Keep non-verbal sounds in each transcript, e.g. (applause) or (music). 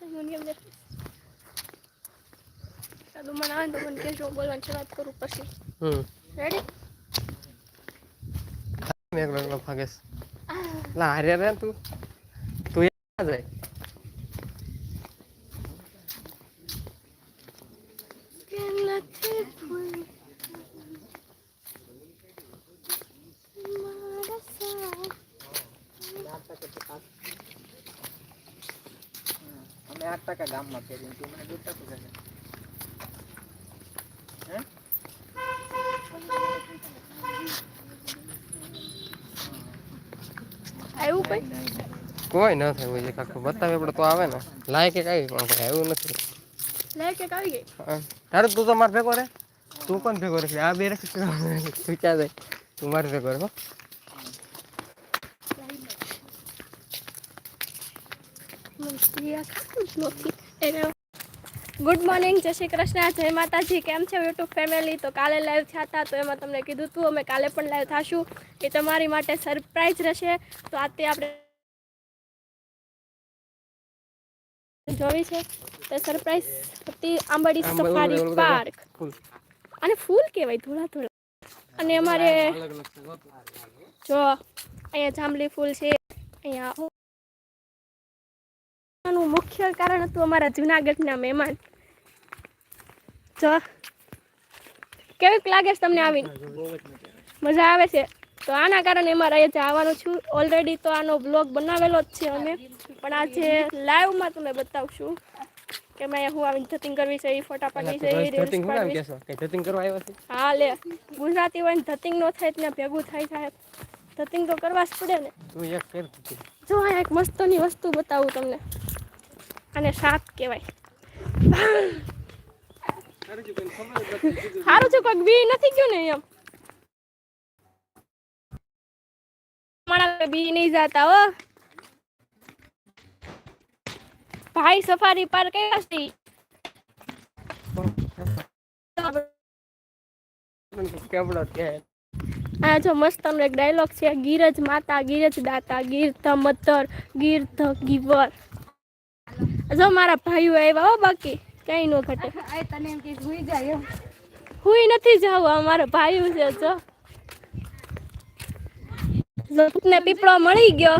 મને એમ દેખાય સાદું મને આવે ને તો મને કહેજો હું બોલવાની શરૂઆત કરું પછી હમ રેડી મેં એકલો એકલો ભાગેશ લા હારે રે તું તું એ ક્યાં જાય કેમ નથી ફૂલ મારા સાથ અમે આઠ ટકા ગામમાં ફેરીને તું મને દૂધ ટકા કહે હે આવ્યું કોઈ? કોઈ ન થાય હોય કાંઈક બતાવે આપણે તો આવે ને. લાય કે કાંઈ પણ કોઈ આવ્યું નથી. લે કે આવી ગઈ? હા. તારે તું તો માર ભેગો રે. તું કોણ ભેગો રે? આ બે રાખી તું ક્યાં જાય? તું માર ભેગો રે હો. ગુડ મોર્નિંગ જય શ્રી કૃષ્ણ જય માતાજી કેમ છે યુટ્યુબ ફેમિલી તો કાલે લાઈવ થયા હતા તો એમાં તમને કીધું હતું અમે કાલે પણ લાઈવ થાશું એ તમારી માટે સરપ્રાઈઝ રહેશે. તો આજે આપણે જોવી છે. તો સરપ્રાઈઝ હતી આંબાડી સફારી પાર્ક અને ફૂલ કહેવાય ધોળા ધોળા. અને અમારે જો અહીંયા જાંબલી ફૂલ છે અહીંયા મુખ્ય કારણ હતું અમારા જુનાગઢના મહેમાન. જો. કેવીક લાગે છે તમને આવીને? મજા આવે છે. તો આના કારણે અમારે અહીંયા જવાનું છું. ઓલરેડી તો આનો બ્લોગ બનાવેલો જ છે અમે. પણ આજે લાઈવમાં તમને બતાવશું કે મેં હું આવીને ધતિંગ કરવી છે એ ફોટા પાડવી છે એ રીલ્સ ધતિંગ હું છે. ધતિંગ કરવા આવ્યો છે? હા લે. ગુજરાતી હોય ને ધતિંગ નો થાય ત્યાં ભેગું થાય સાહેબ. ધતિંગ તો કરવા જ પડે ને. તું એક કર જો આ એક મસ્તની વસ્તુ બતાવું તમને. અને સાપ કહેવાય. સારું છે, કોઈક બી નથી ગયું ને એમ. મારા બી નહીં જાતા, હો. ભાઈ સફારી પાર્ક કઈ હતી આ જો મસ્ત ડાયલોગ છે, ગીરજ માતા, ગીરજ દાતા Gir the mother Gir the giver. જો મારા ભાઈઓ આવ્યા, હો બાકી. કઈ નો ઘટે. હુઈ નથી જાવ અમારો ભાઈ છે જો. જો ને પીપળો મળી ગયો.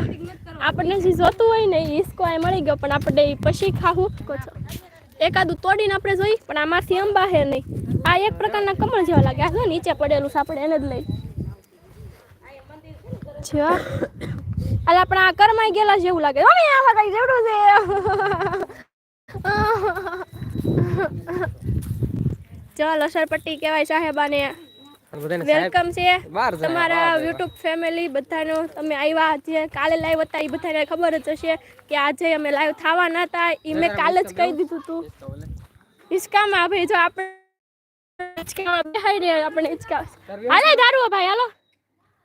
આપણને જે જોતું હોય ને એ હિસકો આ મળી ગયો પણ આપણે પછી ખાવું કહો છો. એકાદું તોડીને આપણે જોઈ પણ આમાંથી અંબા હે નહીં. આ એક પ્રકારના કમળ જેવા લાગે. આ નીચે પડેલું છે આપણે એને જ લઈ. જો. અલે આપણે આ કરમાઈ ગયેલા જેવું લાગે. જેવડું છે. ચાલ સરપટ્ટી કહેવાય સાહેબાને. વેલકમ છે. તમારા યુટ્યુબ ફેમિલી બધાનો તમે આવ્યા જે કાલે લાઈવ હતા એ બધાને ખબર જ હશે કે આજે અમે લાઈવ થવાના હતા. એ મેં કાલે જ કહી દીધું હતું હિચકામાં ભાઈ જો આપણે હિચકામાં બેહાઈ રહ્યા આપણે હિચકા હાલે દારૂ ભાઈ હાલો.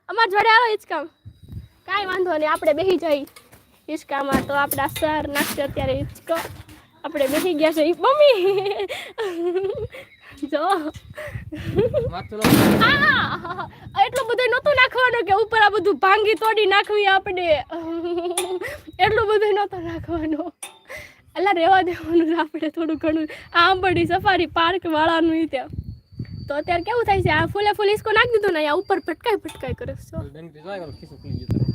અમાર જોડે હાલો હિચકામ કાંઈ વાંધો નહીં આપણે બેસી જઈ હિચકામાં. તો આપણા સર નાખશે અત્યારે હિચકો. આપણે બેસી ગયા છે. મમ્મી! જો! એટલું બધું નહોતું નાખવાનું કે ઉપર આ બધું ભાંગી તોડી નાખવી આપણે. એટલું બધું નહોતું નાખવાનું. અલા રહેવા દેવાનું આપણે થોડું ઘણું. આંબડી સફારી પાર્ક વાળાનું ત્યાં. તો અત્યારે કેવું થાય છે? આ ફૂલે ફૂલ ઇસકો નાખી દીધું ને અહીંયા ઉપર પટકાઈ પટકાઈ કરે છે ડંકી જોયા કરો ખિસ્સું ખુલી ગયું તારું.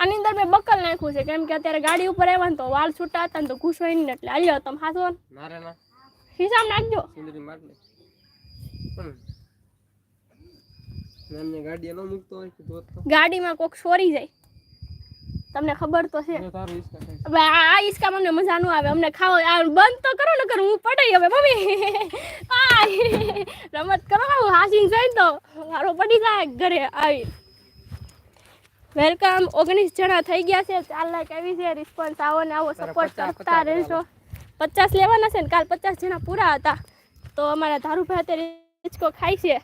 આની અંદર મેં બકલ નાખ્યું છે. કેમ કે અત્યારે ગાડી ઉપર આવ્યા ને તો વાળ છૂટા હતા ને તો ઘૂસવાય ને એટલે હાલ્યો તમે હાથો. મારે ના. હિસાબ નાખજો. ન ગાડીમાં કોક સોરી જાય. તમને ખબર તો છે. હવે આ ઈસકા અમને મજા ન આવે. અમને ખાવો બંધ તો કરો ને કર. હું પડાઈ હવે મમ્મી. (laughs) રમત કરો હાસીને જાય તો મારો પડી જાય ઘરે આવી વેલકમ ઓગણીસ જણા થઈ ગયા છે. ચાર લાખ આવી છે રિસ્પોન્સ આવો ને આવો સપોર્ટ કરતા રહેશો પચાસ લેવાના છે ને કાલ પચાસ જણા પૂરા હતા. તો અમારા ધારુભાઈ અત્યારે હિંચકો ખાય છે.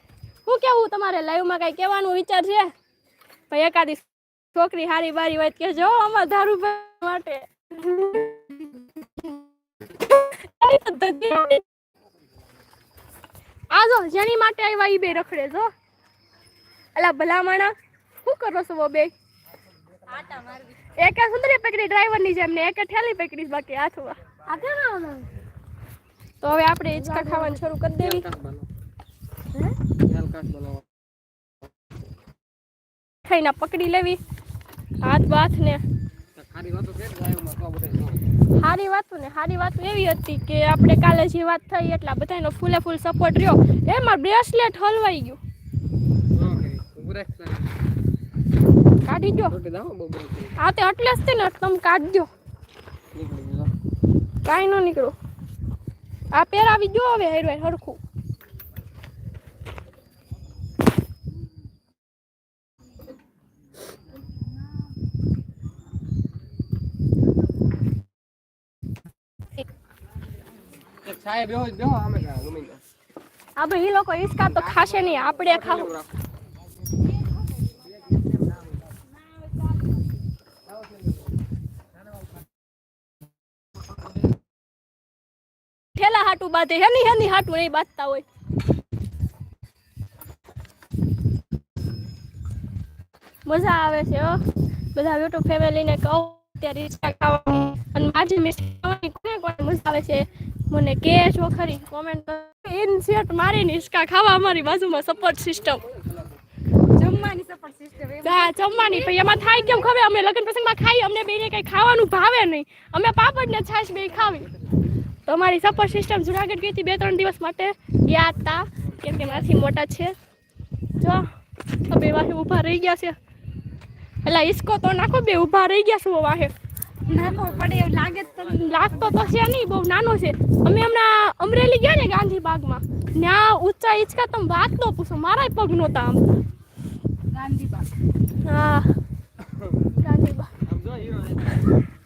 શું કેવું તમારે લાઈવમાં કાંઈ કહેવાનું વિચાર છે? ભાઈ એકાદી છોકરી હારી બારી હોય કે જો અમારા ધારુભાઈ માટે. આ જો જેની માટે આવ્યા એ બે રખડે જો. અલા ભલા માણા શું કરો છો બે એક સુંદરી પકડી ડ્રાઈવરની જેમ ને એક ઠેલી પકડી બાકી હાથમાં તો હવે આપણે હિંચકા ખાવાનું શરૂ કરી દેવી. ખાઈને પકડી લેવી. હાથ બાથ ને. સારી વાતો ને સારી વાત એવી હતી કે આપણે કાલે જે વાત થઈ એટલા બધાનો ફૂલે ફૂલ સપોર્ટ રહ્યો. એમાં બ્રેસલેટ હલવાઈ ગયું. કાઢી દો આ તે એટલે જ ને તમે કાઢી દો કાંઈ ન નીકળો. આ પહેરાવી જો હવે હેરવાય હરખું. સાહેબ બેહો બેહો અમે ગમે આપણે એ લોકો ઈસકા તો ખાશે નહીં આપણે ખાવું ઠેલા હાટું બાંધે હેની હેની હાટું નહીં બાંધતા હોય. મજા આવે છે હો. બધા યુટ્યુબ ફેમિલીને કહો ત્યારે રિક્ષા ખાવાની. અને માજી મિસ્ટી ખાવાની કોને કોને મજા આવે છે મને કહેજો ખરી કોમેન્ટ ઇનસેટ મારીને ઈસકા ખાવા અમારી બાજુમાં સપોર્ટ સિસ્ટમ જમવાની સપોર્ટ સિસ્ટમ હા જમવાની. પછી એમાં થાય કેમ ખબર? અમે લગ્ન પ્રસંગમાં ખાઈ અમને બેને કઈ ખાવાનું ભાવે નહીં. અમે પાપડ ને છાશ બે ખાવી. તો અમારી સપોર્ટ સિસ્ટમ જુનાગઢ ગઈ હતી બે ત્રણ દિવસ માટે. ગયા હતા કેમ કે મારાથી મોટા છે. જો તો બે વાહે ઊભા રહી ગયા છે. એટલે ઈસકો તો નાખો બે ઊભા રહી ગયા છો વાહે. નાનો પડે એવું લાગે લાગતો તો છે નહીં બહુ નાનો છે. અમે હમણાં અમરેલી ગયા ને ગાંધીબાગમાં ત્યાં ઊંચા હિંચકા તમે વાત ન પૂછો મારાય પગ નહોતા આમ. ગાંધીબાગ હા. ગાંધીબાગ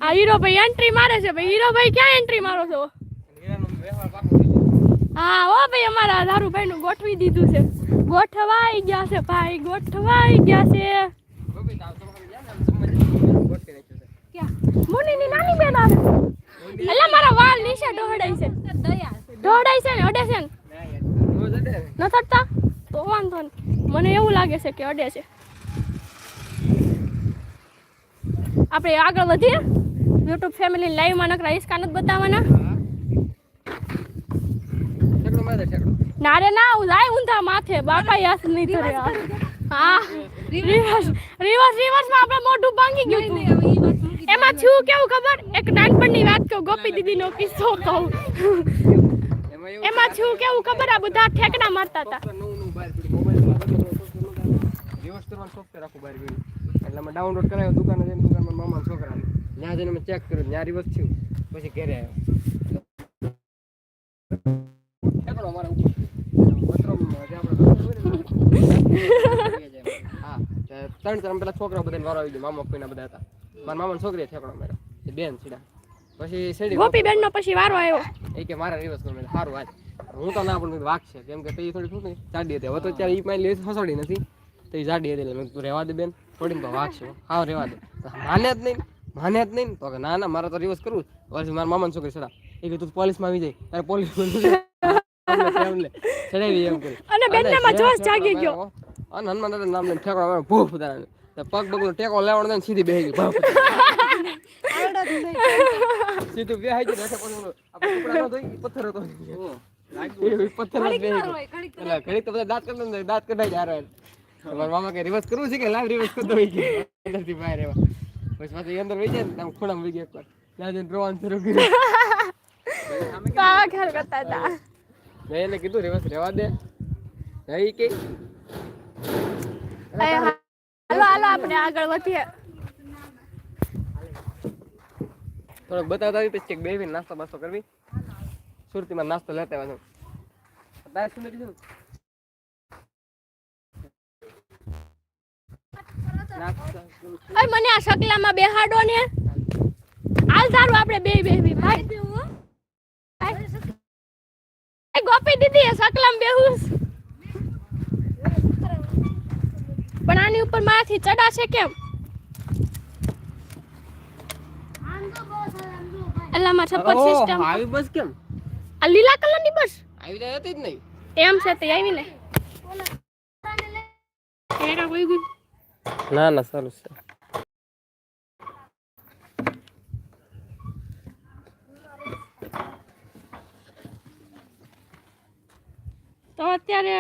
આ હીરોભાઈ એન્ટ્રી મારે છે ભાઈ હીરોભાઈ ક્યાં એન્ટ્રી મારો છો? હા, હો ભાઈ, અમારા દારૂભાઈ નું ગોઠવી દીધું છે. ગોઠવાઈ ગયા છે ભાઈ, ગોઠવાઈ ગયા છે. મુનીની નાની બેન આવે. એટલે મારા વાળ નીચે ઢોળાય છે. ઢોળાય છે ને, અડે છે ને. ન થતા તો વાંધો નહીં. મને એવું લાગે છે કે અડે છે. આપણે આગળ વધીએ. યુટ્યુબ ફેમિલી લાઈવમાં નકરા હિસકા નથી બતાવવાના. ના રે ના હું જાય ઊંધા માથે. બાપા યાસ નહીં ધરે હા રિવર્સ. રિવર્સ રિવર્સમાં આપણે મોઢું ભાંગી ગયું એમાં છું કેવું ખબર? એક નાનપણની વાત કહું ગોપી દીદીનો કિસ્સો કહું. એમાં છું કેવું ખબર? આ બધા ઠેકડા મારતા હતા. રિવર્સ કરવાનું સોફ્ટવેર આખું બહાર ગયું. એટલે અમે ડાઉનલોડ કરાવ્યો દુકાને જઈને દુકાનમાં મામા છોકરાને. ત્યાં જઈને મેં ચેક કર્યું ત્યાં રિવર્સ થયું. પછી ઘરે આવ્યો. ઠેકડો અમારા ઉપર bathroom જે આપણે હા તે ત્રણ પેલા છોકરા બધાને વારો આવી ગયો મામા કોઈના બધા હતા. મારા મામા છોકરી ઠેકડો માર્યો બેન સીડા પછી સેડી ગોપી બેન નો પછી વારો આવ્યો. એ કે મારા રિવર્સ કરવું સારું આજ હું તો ના પણ વાક છે કેમ કે તઈ થોડી શું જાડી હતી. હવે તો ત્યારે ઈ મારી લેસ ફસાડી નથી. તો એ જાડી હતી એટલે તું રહેવા દે બેન થોડી તો વાક છે. હા રહેવા દે. માને જ નહીં માને જ નહીં તો કે ના ના મારે તો રિવર્સ કરવું. પછી મારા મામા છોકરી સડા એ કે તું પોલીસમાં આવી જાય તારે પોલીસ ચડાવી એમ કરી અને બેનનામાં જોશ જાગી ગયો અને હનુમાન દાદા નામ લઈને ઠેકડો માર્યો, ભૂફ ઉતારે પગ બગનો ટેકો લેવાનો ને સીધી બેહી ગઈ ભૂફ આવડત નહીં સીધું બેહાઈ ગઈ એટલે પછી ઓલો આપણે કપડાં ન ધોઈ, પથ્થર હતો એ પથ્થર જ બેહી ગયો. ઘડીક એટલે ઘડીક તો બધા દાંત કરી દે દાંત કઢાઈ જાય હારો. મારા મામા કે રિવર્સ કરવું છે કે લાવ રિવર્સ કરી દો ઈ કે અંદરથી બહાર આવ્યા પછી પાછું ઈ અંદર વહી જાય ને આમ ખૂણામાં વહી ગયા એકવાર ત્યાં જઈને રોવાનું શરૂ કર્યું પાગલ કરતા હતા મેં એને કીધું રિવર્સ રહેવા દે. નહીં કે. હાલો હાલો આપણે આગળ વધીએ. થોડોક બતાવતા આવી પછી કંઈક નાસ્તો બાસ્તો કરવી. સુરતીમાં નાસ્તો લેતા તારે શું કીધું? મને આ શકલામાં બેહાડો ને. હાલ તારું આપણે બે બેહવી ભાઈ ગોપી દીદી એ બેહુસ પણ આની ઉપર મારાથી ચડાશે કેમ? અલ્લામાં છપ્પર સિસ્ટમ આવી બસ કેમ? આ લીલા કલરની બસ? આવી જાય હતી જ નહીં. એમ છે તે આવી ને. ના ના સારું છે. તો અત્યારે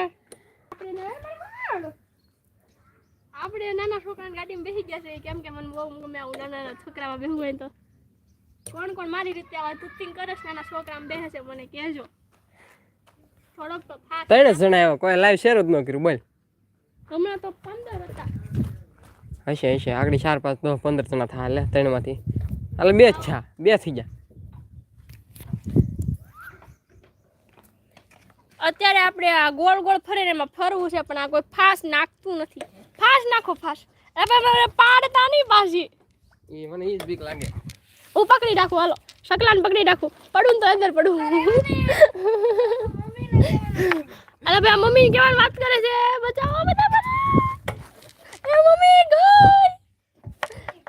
આપણે નાના છોકરાની ગાડીમાં બેસી ગયા છે. કેમ કે મને બહુ ગમે આવું નાના નાના છોકરામાં બેસવું હોય તો. કોણ કોણ મારી રીતે આવા તુતિંગ કરે છે નાના છોકરામાં બેસે છે મને કહેજો. થોડોક તો જ જણા આવ્યો કોઈ લાઈવ શેર જ ન કર્યું બોલ. હમણાં તો પંદર હતા. હશે હશે આગળ ચાર પાંચ દસ પંદર જણા થાય એટલે ત્રણમાંથી. એટલે બે જ છા બે થઈ ગયા. અત્યારે આપણે આ ગોળ ગોળ ફરીને એમાં ફરવું છે પણ આ કોઈ ફાસ નાખતું નથી. ફાસ નાખો ફાસ. એટલે પાડતા નહીં પાછી. એ મને એ જ બીક લાગે. હું પકડી રાખું હાલો. શકલાને પકડી રાખું. પડું તો અંદર પડું. અરે ભાઈ આ મમ્મી કેવાની વાત કરે છે. બચાવો બધા બધા એ મમ્મી ગઈ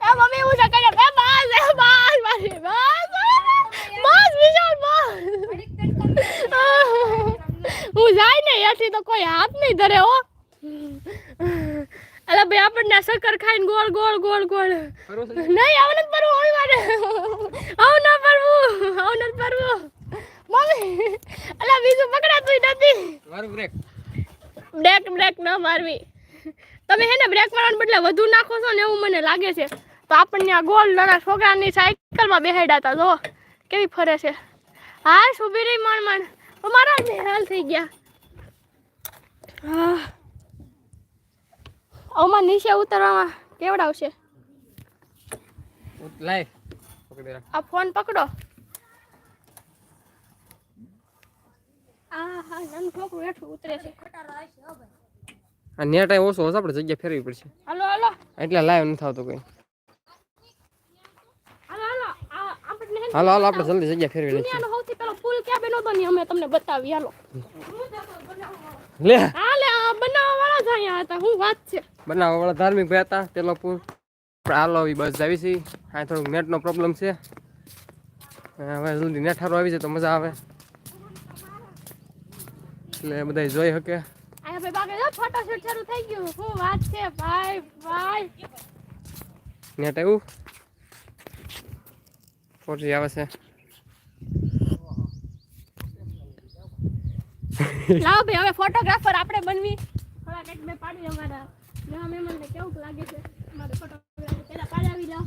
એ મમ્મી હું કરે એ બસ એ બસ મારી બસ બસ વિશાલ બસ હું જાય ને ત્યાંથી તો કોઈ હાથ નહીં ધરે હો અલા ભાઈ આપણને આ શક્કર ખાઈને ગોળ ગોળ ગોળ ગોળ ફરવું છે? નહીં આવું નથી પરવું આવી મારે આવું ના પરવું આવું નથી પરવું મમ્મી અલા બીજું પકડાતું નથી મારું બ્રેક બ્રેક બ્રેક ન મારવી તમે હે ને બ્રેક મારવાને બદલે વધુ નાખો છો ને એવું મને લાગે છે તો આપણને આ ગોળ નાના છોકરાની સાયકલમાં બેહાડ્યા હતા જો. કેવી ફરે છે. હા સુભી રહી માણ માણ. અમારા જ હાલ થઈ ગયા. આમાં નીચે ઉતરવામાં કેવડાવશે? પકડી રાખ. આ ફોન પકડો. આ હા નાનું છોકરું હેઠું ઉતરે છે. આ નેટ ઓછો હશે આપણે જગ્યા ફેરવી પડશે. હાલો હાલો. એટલે લાઈવ નથી આવતો કોઈ હાલો હાલો આ આપણને હે ને હાલો હાલો આપણે જલ્દી જગ્યા ફેરવી લઈએ દુનિયાનો સૌથી પહેલો પુલ ક્યાં બન્યો તો અમે તમને બતાવી હાલો. લે. હાલે આ બનાવવા વાળા જ અહીંયા હતા હું વાત છે? બનાવવા વાળા ધાર્મિક ભાઈ હતા પેલો પુલ. આપણે હાલો એ બસ આવી છે. આ થોડુંક નેટનો પ્રોબ્લેમ છે. હવે જલ્દી નેટ સારું આવી જાય તો મજા આવે. એટલે બધા જોઈ શકે. ફોટોશૂટ શરૂ થઈ ગયું. શું વાત છે? ભાઈ ભાઈ. નેટ આવ્યું? ફોટી આવે છે લાવો ભાઈ હવે ફોટોગ્રાફર આપણે બનવી. થોડા કંઈક મેં પાડી અમારા નવા મહેમાનને કેવું લાગે છે? અમારે ફોટોગ્રાફર પહેલા પાડાવી લો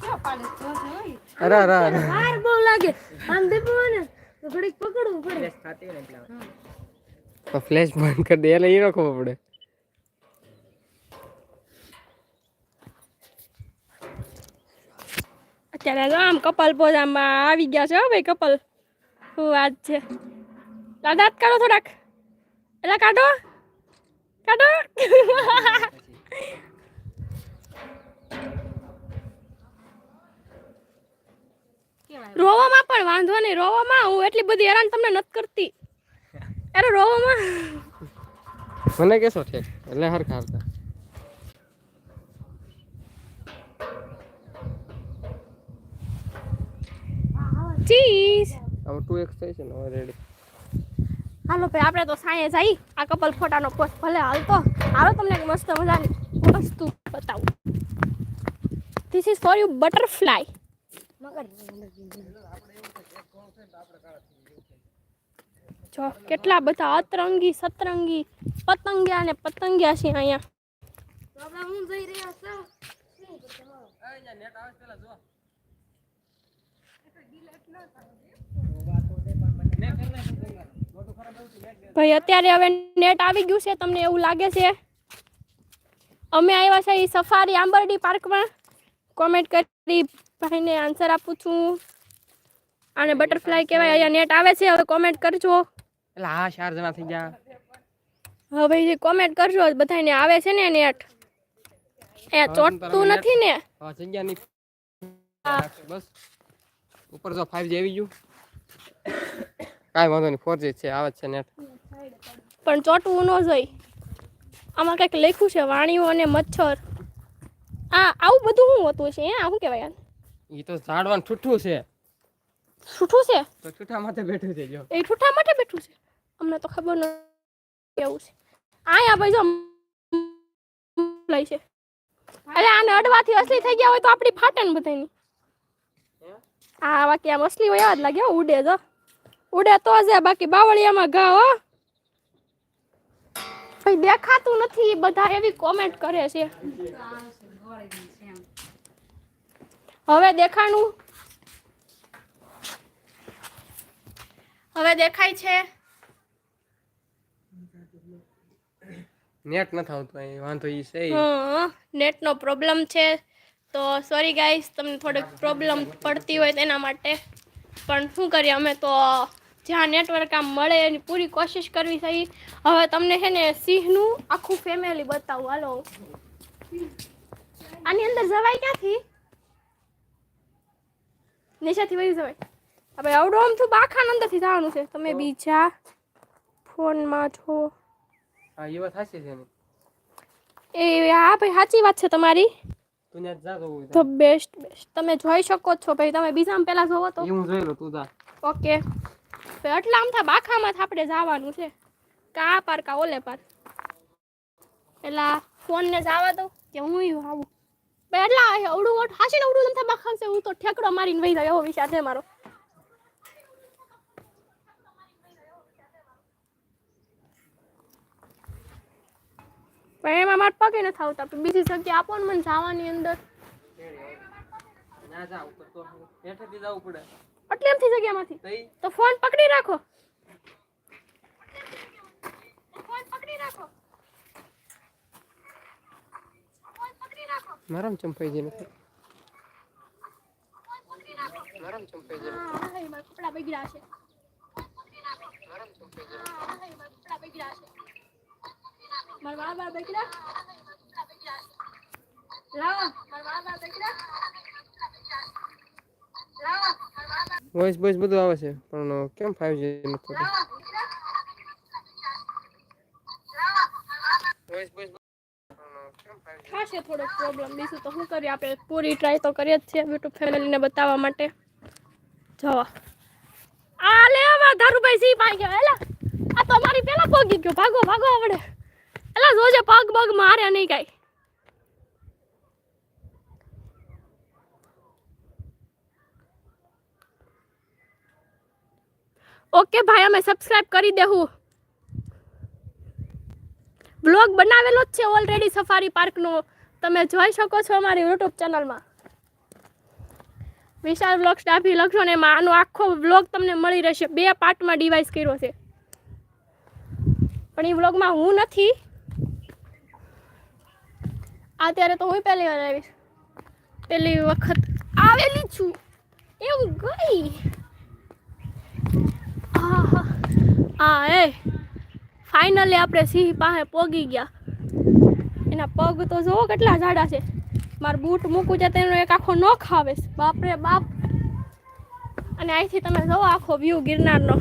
ક્યાં પાડે? છે? જો, જો. અરે અરે અરે. વાર બહુ લાગે. આમ દેવું ને તો ઘડીક પકડવું પડે. ખાતી હોય ને એટલે. તો ફ્લેશ બંધ કરી દે. એટલે એ ખબર પડે. અત્યારે જો આમ કપલ પોઝામાં આવી ગયા છે હો ભાઈ કપલ. શું વાત છે. દાંત કાઢો થોડાક. એટલે કાઢો. કાઢો. રોવામાં પણ વાંધો નહીં, રોવામાં હું એટલી બધી હેરાન તમને નથી કરતી. અરે રોવામાં. મને કેસો ઠેક, એટલે હરખા હરખા. ચીઝ આમાં ટુ એક્સ થાય છે ને હવે રેડી હાલો ભાઈ આપણે તો સાંજે જઈ. આ કપલ ફોટાનો પોસ્ટ ભલે હાલતો. હાલો તમને મસ્ત મજાની વસ્તુ બતાવું. This is for you butterfly જો કેટલા બધા અતરંગી સતરંગી પતંગિયા ને પતંગિયા છે અહીંયા. હું જઈ રહ્યા છો? ભાઈ અત્યારે હવે નેટ આવી ગયું છે તમને એવું લાગે છે? અમે આવ્યા છે એ સફારી આંબરડી પાર્કમાં. કોમેન્ટ કરી ભાઈને આન્સર આપું છું. આને બટરફ્લાય કહેવાય અહીંયા નેટ આવે છે હવે કોમેન્ટ કરજો. એટલે હા ચાર જણા થઈ ગયા. હવે જે કોમેન્ટ કરજો બધાને આવે છે ને નેટ એ ચોટતું નથી ને? જગ્યા બસ. ઉપર જો ફાઈવ આવી ગયું કાંઈ વાંધો નહીં ફોર છે આવે છે નેટ પણ ચોટવું ન જોઈ આમાં કંઈક લખ્યું છે વાણીઓ અને મચ્છર આ આવું બધું શું હોતું છે આ શું કહેવાય યાર એ તો ઝાડવાન ઠૂઠું છે છૂઠું છે તો ઠૂઠા માથે બેઠું છે જો એ ઠૂઠા માટે બેઠું છે અમને તો ખબર ન કેવું છે આયા ભાઈ જો લઈ છે અરે આને અડવાથી અસલી થઈ ગયા હોય તો આપણી ફાટે ને બધાની આ બાકી આમ અસલી હોય જ લાગે ઉડે તો ઉડે તો છે બાકી બાવળિયામાં ઘા હો. ભાઈ દેખાતું નથી બધા એવી કોમેન્ટ કરે છે. હવે દેખાણું. હવે દેખાય છે. નેટ નથી આવતું વાંધો ઈ છે ઈ. હા નેટનો પ્રોબ્લેમ છે. તો સોરી ગાઈસ તમને થોડીક પ્રોબ્લેમ પડતી હોય તેના માટે. પણ શું કરીએ અમે તો જ્યાં નેટવર્ક આમ મળે એની પૂરી કોશિશ કરવી થઈ હવે તમને છે ને સિંહનું આખું ફેમિલી બતાવું. હાલો આની અંદર જવાય ક્યાંથી? નિશાથી વહી જવાય. આપણે અવડો આમ થયું બાખા અંદરથી જવાનું છે. તમે બીજા ફોનમાં છો. હા એ વાત સાચી છે એ હા ભાઈ સાચી વાત છે તમારી. તું બેસ્ટ બેસ્ટ તમે જોઈ શકો છો. ભાઈ તમે બીજામાં પહેલા જોવો તો. હું જોઈ લઉં તું જા. ઓકે. એટલા આમ થા બાખામાં આપણે જવાનું છે. કા પાર કા ઓલે પાર. પેલા ફોનને જવા દો કે હું આવું. ભાઈ એટલા અવડું ઓટ હાસી ને અવડું નથી બાખા છે હું તો ઠેકડો મારીને વહી જાય એવો વિચાર છે મારો. પણ એમાં મારા પગે નથી આવતા. પણ બીજી જગ્યા આપો ને મને જવાની અંદર. ના જા ઉપર તો હેઠેથી જવું પડે. એટલે એમથી જગ્યામાંથી. તો ફોન પકડી રાખો. ફોન પકડી રાખો. ફોન પકડી રાખો. મારામ ચંપાઈ નથી મારામ ચંપાઈ હા કપડા બગડ્યા છે. હા ચંપાઈ મારા કપડા બગડ્યા છે. મારા વાળ વાળ વાળ વોઇસ બોઇસ બધું આવે છે પણ કેમ ફાઈવ જી નથી થશે થોડોક પ્રોબ્લેમ બીજું તો શું કરીએ? આપણે પૂરી ટ્રાય તો કરીએ જ છીએ યુટ્યુબ ફેમિલીને બતાવવા માટે. જવા. આ લે આવા ધારુભાઈ સી પાઈ ગયો. એલા આ તો મારી પેલા પોગી ગયો. ભાગો ભાગો આવડે. એલા જોજે પગ પગ મારે નહીં કાંઈ. ઓકે ભાઈ, અમે સબસ્ક્રાઇબ કરી દેવું બ્લોગ બનાવેલો જ છે ઓલરેડી સફારી પાર્કનો તમે જોઈ શકો છો અમારી યુટ્યુબ ચેનલમાં વિશાલ બ્લોગ સ્ટાફી લખશો ને એમાં આનો આખો બ્લોગ તમને મળી રહેશે. બે પાર્ટમાં ડિવાઇસ કર્યો છે. પણ એ બ્લોગમાં હું નથી. અત્યારે તો હું પહેલી વાર આવીશ. પહેલી વખત આવેલી છું. એવું ગઈ. આ એ ફાઇનલી આપણે સિંહ પાસે પોગી ગયા. એના પગ તો જોવો કેટલા જાડા છે. મારા બૂટ મૂકું છે, તેનો એક આખો નખ આવે બાપરે બાપ. અને અહીંથી તમે જોવો આખો વ્યૂ ગિરનારનો.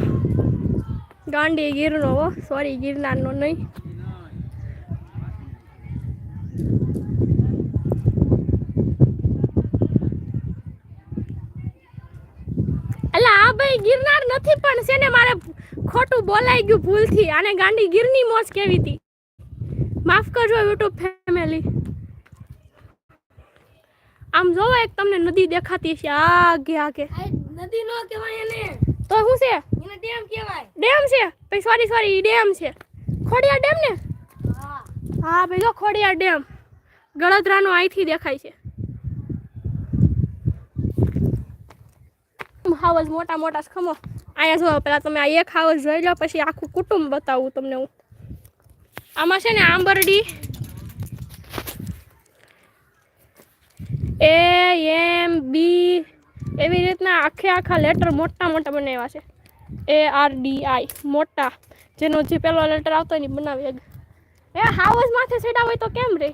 ગાંડી ગીરનો હો, સોરી ગિરનારનો નહીં એટલે આ ભાઈ ગિરનાર નથી પણ છે ને મારે ખોટું બોલાઈ ગયું ભૂલથી. આને ગાંડી ગીરની મોજ કેવી હતી? માફ કરજો યુટ્યુબ ફેમિલી આમ જોવો એક તમને નદી દેખાતી છે આગે આગે. નદી નો કહેવાય એને. તો શું છે? એને ડેમ કહેવાય. ડેમ છે? ભાઈ સોરી સોરી ડેમ છે. ખોડિયા ડેમ ને? હા. હા ભાઈ જો ખોડિયા ડેમ. ગળદરાનો અહીંથી દેખાય છે. હાવજ મોટા મોટા છે, ખમો. અહીંયા જો પેલા તમે આ એક હાવજ જોઈ લો પછી આખું કુટુંબ બતાવું તમને હું. આમાં છે ને આંબરડી. એ એમ બી એવી રીતના આખે આખા લેટર મોટા મોટા બનાવ્યા છે. એ આર ડી આઈ મોટા. જેનો જે પેલો લેટર આવતો હોય ને ઈ બનાવી એ હાવસ માથે સેડા હોય તો કેમ રે?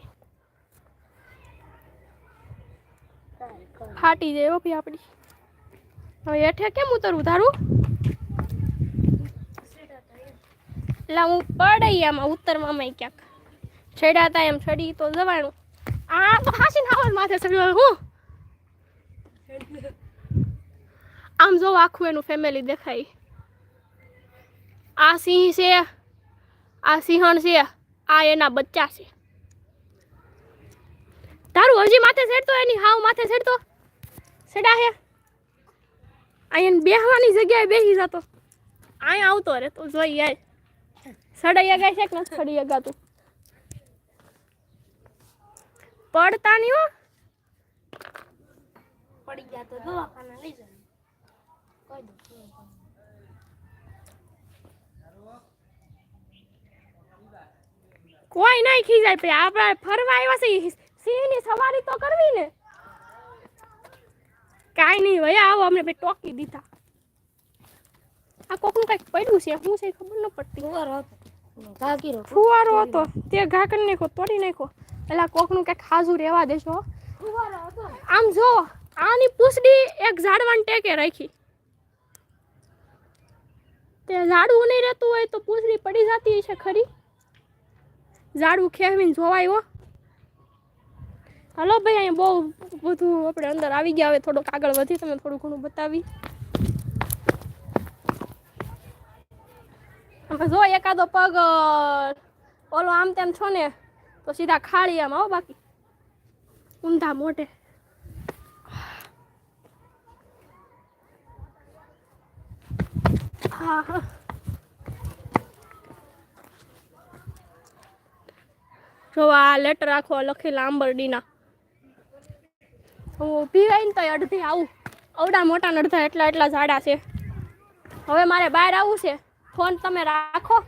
ફાટી જાય એવો ભઈ આપણી હવે હેઠે કેમ ઉતરવું તારું? એટલે હું પડાઈ આમાં ઉતરવામાં ક્યાંક. છેડાતા એમ, છડી તો જવાનું. આ તો હાસી હાવસ માથે ચડ્યો હું. આમ જો આખું એનું ફેમિલી દેખાય. આ સિંહ છે, આ સિંહણ છે, આ એના બચ્ચા છે. તારું હજી માથે ચડતો, એની હાવ માથે ચડતો? છેડા હે? અહીંયા બેહવાની જગ્યાએ બેસી જતો. અહીંયા આવતો રે તો જોઈ યાર સડાઈ અગાય છે કે નથી સડી અગાતું પડતા નહીં હો. પડી ગયા તો દવાખાને લઈ જાય કોઈ નહીં. ખીજાય. પછી આપણે ફરવા આવ્યા છે સિંહની સવારી તો કરવી ને. કાંઈ નહીં ભૈયા આવો અમને ભાઈ ટોકી દીધા. આ કોકનું કંઈક પડ્યું છે શું છે ખબર ન પડતી. ફુવારો હતો. ફુવારો હતો. તે ઘા નાખો તોડી નાખો એટલે કોકનું કંઈક હાજુ રહેવા દેશો. હતો. આમ જો આની પૂછડી એક ઝાડવાને ટેકે રાખી. તે ઝાડવું નહીં રહેતું હોય તો પૂછડી પડી જતી છે ખરી. ઝાડવું ખેવીને જોવાય હો. હાલો ભાઈ, અહીંયા બહુ બધું આપણે અંદર આવી ગયા. હવે થોડુંક આગળ વધી તમે થોડું ઘણું બતાવી. અમે જો, એકાદો પગ ઓલો આમ તેમ છો ને, તો સીધા ખાળી આમ આવો બાકી. ઊંધા મોટે હા હા. જો, આ લેટર આખો લખેલા આંબરડીના. હું ઊભી ને તો અડધી આવું. અવડા મોટા અડધા એટલા એટલા ઝાડા છે. હવે મારે બહાર આવવું છે. ફોન તમે રાખો.